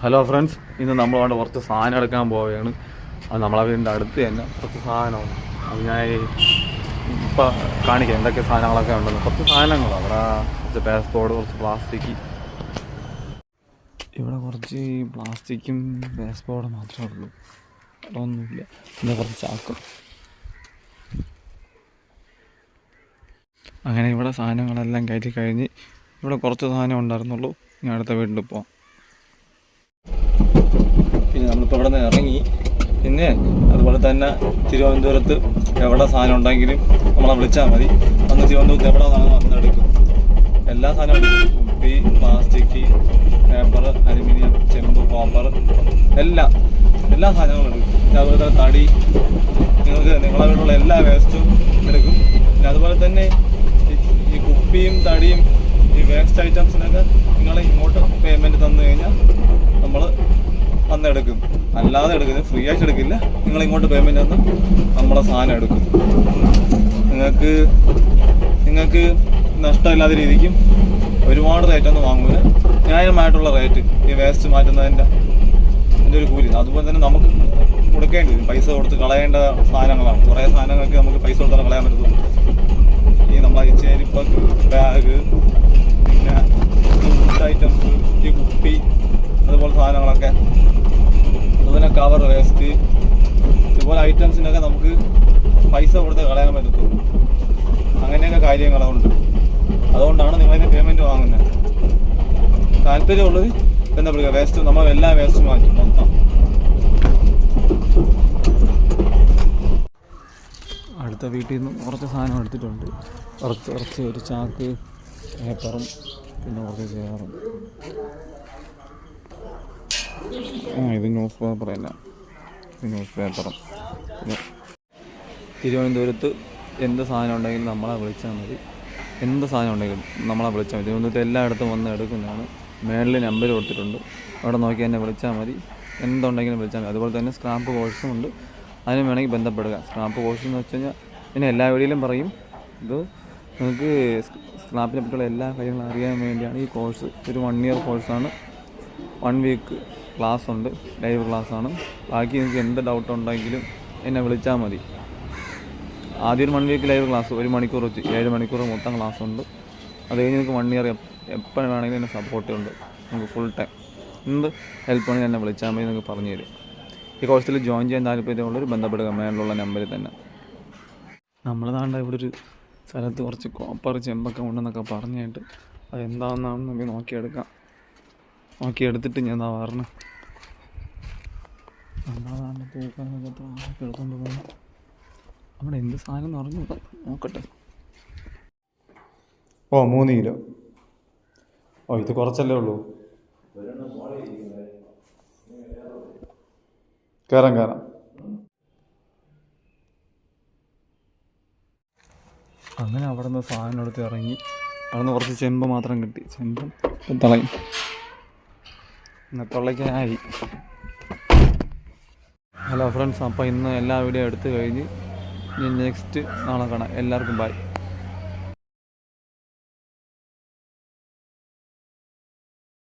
Hello friends ഇന്ന് നമ്മൾ വേണ്ട കുറച്ച് സാധനം എടുക്കാൻ പോവുകയാണ്. അത് നമ്മളെ വീടിന്റെ അടുത്ത് തന്നെ കുറച്ച് സാധനമാണ് അത് ഞാൻ ഇപ്പം കാണിക്കാം എന്തൊക്കെ സാധനങ്ങളൊക്കെ ഉണ്ടെന്ന്. കുറച്ച് സാധനങ്ങൾ അവിടെ കുറച്ച് പാസ്പോർട്ട് കുറച്ച് പ്ലാസ്റ്റിക് ഇവിടെ കുറച്ച് പ്ലാസ്റ്റിക്കും പാസ്പോർട്ടും മാത്രമേ ഉള്ളൂ. അവിടെ ഒന്നുമില്ല പിന്നെ കുറച്ച് ചാക്കും. അങ്ങനെ ഇവിടെ സാധനങ്ങളെല്ലാം കയറ്റി കഴിഞ്ഞ് ഇവിടെ കുറച്ച് സാധനം ഉണ്ടായിരുന്നുള്ളൂ. ഞാൻ അടുത്ത വീട്ടിൽ പോവാം. പിന്നെ നമ്മളിപ്പോൾ ഇവിടെ നിന്ന് ഇറങ്ങി. പിന്നെ അതുപോലെ തന്നെ തിരുവനന്തപുരത്ത് എവിടെ സാധനം ഉണ്ടെങ്കിലും നമ്മളെ വിളിച്ചാൽ മതി. അന്ന് തിരുവനന്തപുരത്ത് എവിടെ സാധനം വന്നെടുക്കും എല്ലാ സാധനവും കുപ്പി പ്ലാസ്റ്റിക് പേപ്പർ അലുമിനിയം ചെമ്പ് കോപ്പർ എല്ലാം. എല്ലാ സാധനങ്ങളും എടുക്കും. പിന്നെ അതുപോലെ തന്നെ തടി. നിങ്ങൾക്ക് നിങ്ങളെ വീട്ടിലുള്ള എല്ലാ വേസ്റ്റും എടുക്കും. പിന്നെ അതുപോലെ തന്നെ ഈ കുപ്പിയും തടിയും ഈ വേസ്റ്റ് ഐറ്റംസിനൊക്കെ നിങ്ങൾ ഇങ്ങോട്ട് പേയ്മെന്റ് തന്നു കഴിഞ്ഞാൽ നമ്മൾ അന്ന് എടുക്കും. അല്ലാതെ എടുക്കില്ല ഫ്രീ ആയിട്ട് എടുക്കില്ല. നിങ്ങൾ ഇങ്ങോട്ട് പേയ്മെന്റ് തന്ന് നമ്മളെ സാധനം എടുക്കും. നിങ്ങൾക്ക് നിങ്ങൾക്ക് നഷ്ടമില്ലാത്ത രീതിക്കും ഒരുപാട് റേറ്റ് ഒന്നും വാങ്ങൂല. ന്യായമായിട്ടുള്ള റേറ്റ് ഈ വേസ്റ്റ് മാറ്റുന്നതിന്റെ അതിന്റെ ഒരു കൂലി. അതുപോലെ തന്നെ നമുക്ക് കൊടുക്കേണ്ടി വരും. പൈസ കൊടുത്ത് കളയേണ്ട സാധനങ്ങളാണ്. കുറേ സാധനങ്ങൾക്ക് നമുക്ക് പൈസ കൊടുത്താൽ കളയാൻ പറ്റത്തുള്ളൂ. ഈ നമ്മൾ ഈ ചെരുപ്പക്ക് ബാഗ് പിന്നെ ഐറ്റംസ് ഈ കുപ്പി അതുപോലെ സാധനങ്ങളൊക്കെ കവർ വേസ്റ്റ് ഇതുപോലെ ഐറ്റംസിനൊക്കെ നമുക്ക് പൈസ കൊടുത്ത് കളയാൻ പറ്റത്തുള്ളൂ. അങ്ങനെയൊക്കെ കാര്യങ്ങളുണ്ട്. അതുകൊണ്ടാണ് നിങ്ങളിതിന് പേയ്മെന്റ് വാങ്ങുന്നത് താല്പര്യമുള്ളത് എന്താ പറയുക വേസ്റ്റ് നമ്മൾ എല്ലാ വേസ്റ്റും മാറ്റും മൊത്തം. അടുത്ത വീട്ടിൽ നിന്ന് കുറച്ച് സാധനം എടുത്തിട്ടുണ്ട്. കുറച്ച് കുറച്ച് ഒരു ചാക്ക് പേപ്പറും പിന്നെ കുറച്ച് ചെയറും ആ ഇത് ന്യൂസ് പേപ്പർ തന്നെ ന്യൂസ് പേപ്പറും പിന്നെ തിരുവനന്തപുരത്ത് എന്ത് സാധനം ഉണ്ടെങ്കിലും നമ്മളെ വിളിച്ചാൽ മതി. എന്ത് സാധനം ഉണ്ടെങ്കിലും നമ്മളെ വിളിച്ചാൽ മതി. തിരുവനന്തപുരത്ത് എല്ലായിടത്തും വന്ന് എടുക്കുന്നതാണ്. മേളിൽ നമ്പർ കൊടുത്തിട്ടുണ്ട്. അവിടെ നോക്കി എന്നെ വിളിച്ചാൽ മതി. എന്തുണ്ടെങ്കിലും വിളിച്ചാൽ മതി. അതുപോലെ തന്നെ സ്ക്രാപ്പ് കോഴ്സും ഉണ്ട്. അതിന് വേണമെങ്കിൽ ബന്ധപ്പെടുക. സ്ക്രാപ്പ് കോഴ്സ് എന്ന് വെച്ച് കഴിഞ്ഞാൽ പിന്നെ എല്ലാ വീഡിയോയിലും പറയും. ഇത് നിങ്ങൾക്ക് സ്ക്രാപ്പിനെ പറ്റിയുള്ള എല്ലാ കാര്യങ്ങളും അറിയാൻ വേണ്ടിയാണ് ഈ കോഴ്സ്. ഒരു വൺ ഇയർ കോഴ്സാണ് വൺ വീക്ക് ക്ലാസ് ഉണ്ട് ലൈവ് ക്ലാസ് ആണ് ബാക്കി നിങ്ങൾക്ക് എന്ത് ഡൗട്ട് ഉണ്ടെങ്കിലും എന്നെ വിളിച്ചാൽ മതി. ആദ്യം ഒരു വൺ വീക്ക് ലൈവ് ക്ലാസ് ഒരു മണിക്കൂർ വെച്ച് ഏഴ് മണിക്കൂർ മൊത്തം ക്ലാസ് ഉണ്ട് അത് കഴിഞ്ഞ് നിങ്ങൾക്ക് വൺ ഇയർ എപ്പോൾ വേണമെങ്കിലും എന്നെ സപ്പോർട്ട് ഉണ്ട് നിങ്ങൾക്ക് ഫുൾ ടൈം എന്ത് ഹെൽപ്പ് വേണമെങ്കിൽ എന്നെ വിളിച്ചാൽ മതി നിങ്ങൾക്ക് പറഞ്ഞു തരും. ഈ കോഴ്സിൽ ജോയിൻ ചെയ്യാൻ താല്പര്യമുള്ളവർ ബന്ധപ്പെടുക. മേളിലുള്ള നമ്പറിൽ തന്നെ. നമ്മൾ താണ്ട ഇവിടെ ഒരു സ്ഥലത്ത് കുറച്ച് കോപ്പർ ചെമ്പൊക്കെ ഉണ്ടെന്നൊക്കെ പറഞ്ഞിട്ട് അതെന്താണെന്നാണ് നമുക്ക് നോക്കിയെടുക്കാം. നോക്കിയെടുത്തിട്ട് ഞാൻ എന്താ താഴെ എടുത്തോണ്ട് പോകുന്നു അവിടെ എന്ത് സാധനം എന്ന് പറഞ്ഞു നോക്കട്ടെ. ഓ മൂന്ന് കിലോ. ഓ ഇത് കുറച്ചല്ലേ ഉള്ളൂ. കയറാം കയറാം അങ്ങനെ അവിടെ നിന്ന് സാധനം എടുത്ത് ഇറങ്ങി. അവിടെ നിന്ന് കുറച്ച് ചെമ്പ് മാത്രം കിട്ടി. ചെമ്പും പിത്തളയും ഇന്നത്തുള്ളക്കായി ഹലോ ഫ്രണ്ട്സ് അപ്പോൾ ഇന്ന് എല്ലാ വീഡിയോ എടുത്തു കഴിഞ്ഞ് ഇനി നെക്സ്റ്റ് നാളെ കാണാം. എല്ലാവർക്കും ബൈ